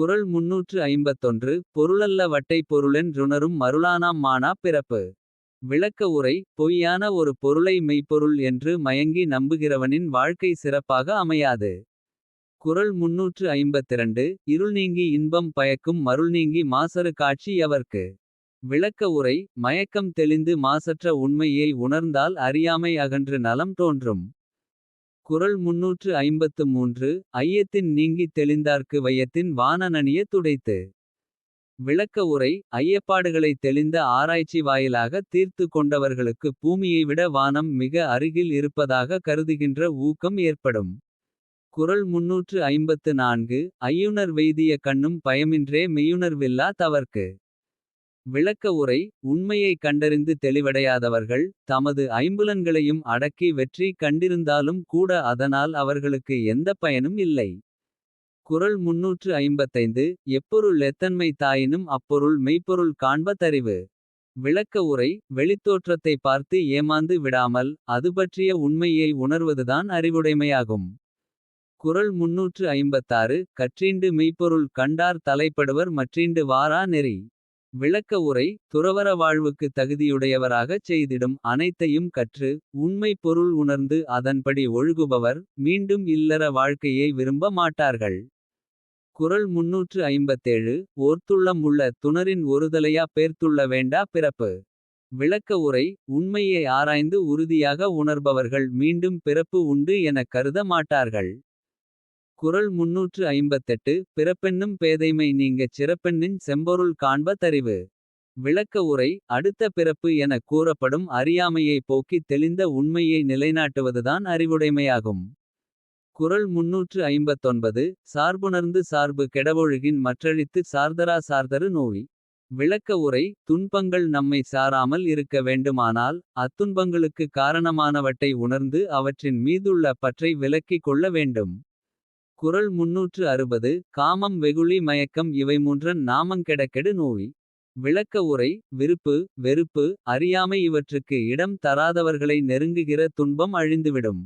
குரல் முன்னூற்று ஐம்பத்தொன்று பொருளல்ல வட்டை பொருளென் றுணரும் மருளானாம் மானா பிறப்பு. விளக்க உரை பொய்யான ஒரு பொருளை மெய்ப்பொருள் என்று மயங்கி நம்புகிறவனின் வாழ்க்கை சிறப்பாக அமையாது. குறள் முன்னூற்று ஐம்பத்திரண்டு இருள் நீங்கி இன்பம் பயக்கும் மருள் நீங்கி மாசறு காட்சி எவர்க்கு. விளக்க உரை மயக்கம் தெளிந்து மாசற்ற உண்மையை உணர்ந்தால் அறியாமை அகன்று நலம் தோன்றும். குறள் முன்னூற்று ஐம்பத்து மூன்று ஐயத்தின் நீங்கித் தெளிந்தார்க்கு வையத்தின் வானநனிய துடைத்து. விளக்க உரை ஐயப்பாடுகளைத் தெளிந்த ஆராய்ச்சி வாயிலாக தீர்த்து கொண்டவர்களுக்கு பூமியை விட வானம் மிக அருகில் இருப்பதாக கருதுகின்ற ஊக்கம் ஏற்படும். குறள் முன்னூற்று ஐம்பத்து நான்கு ஐயுணர் வெய்திய கண்ணும் பயமின்றே மெய்யுணர்வில்லா தவர்க்கு. விளக்க உரை உண்மையைக் கண்டறிந்து தெளிவடையாதவர்கள். தமது ஐம்புலன்களையும் அடக்கி வெற்றி கண்டிருந்தாலும் கூட அதனால் அவர்களுக்கு எந்தப் பயனும் இல்லை. குறள் முன்னூற்று ஐம்பத்தைந்து எப்பொருள் எத்தன்மை தாயினும் அப்பொருள் மெய்ப்பொருள் காண்ப தறிவு. விளக்க உரை வெளித்தோற்றத்தை பார்த்து ஏமாந்து விடாமல். அதுபற்றிய உண்மையை உணர்வதுதான் அறிவுடைமையாகும். குறள் முன்னூற்று ஐம்பத்தாறு கற்றீண்டு மெய்ப்பொருள் கண்டார் தலைப்படுவர் மற்றீண்டு வாரா நெறி. விளக்க உரை துறவற வாழ்வுக்கு தகுதியுடையவராகச் செய்திடும் அனைத்தையும் கற்று. உண்மைப் பொருள் உணர்ந்து அதன்படி ஒழுகுபவர். மீண்டும் இல்லற வாழ்க்கையை விரும்ப மாட்டார்கள். குறள் முன்னூற்று ஐம்பத்தேழு ஓர்த்துள்ளம் உள்ள துணரின் ஒருதலையா பேர்த்துள்ள வேண்டா பிறப்பு. விளக்க உரை உண்மையை ஆராய்ந்து உறுதியாக உணர்பவர்கள் மீண்டும் பிறப்பு உண்டு எனக் கருத மாட்டார்கள். குறள் முன்னூற்று ஐம்பத்தெட்டு பிறப்பென்னும் பேதைமை நீங்கச் சிறப்பெண்ணின் செம்பொருள் காண்ப தறிவு. விளக்க உரை அடுத்த பிறப்பு எனக் கூறப்படும் அறியாமையை போக்கித் தெளிந்த உண்மையை நிலைநாட்டுவதுதான் அறிவுடைமையாகும். குறள் முன்னூற்று ஐம்பத்தொன்பது சார்புணர்ந்து சார்பு கெடவொழுகின் மற்றழித்து சார்தரா சார்தரு நோய். விளக்க உரை துன்பங்கள் நம்மை சாராமல் இருக்க வேண்டுமானால். அத்துன்பங்களுக்கு காரணமானவற்றை உணர்ந்து அவற்றின் மீதுள்ள பற்றை விலக்கிக் கொள்ள வேண்டும். குறள் முன்னூற்று அறுபது காமம் வெகுளி மயக்கம் இவை மூன்றன் நாமங்கெடக்கெடு நோய். விளக்க உரை விருப்பு வெறுப்பு அறியாமை இவற்றுக்கு இடம் தராதவர்களை நெருங்குகிற துன்பம் அழிந்துவிடும்.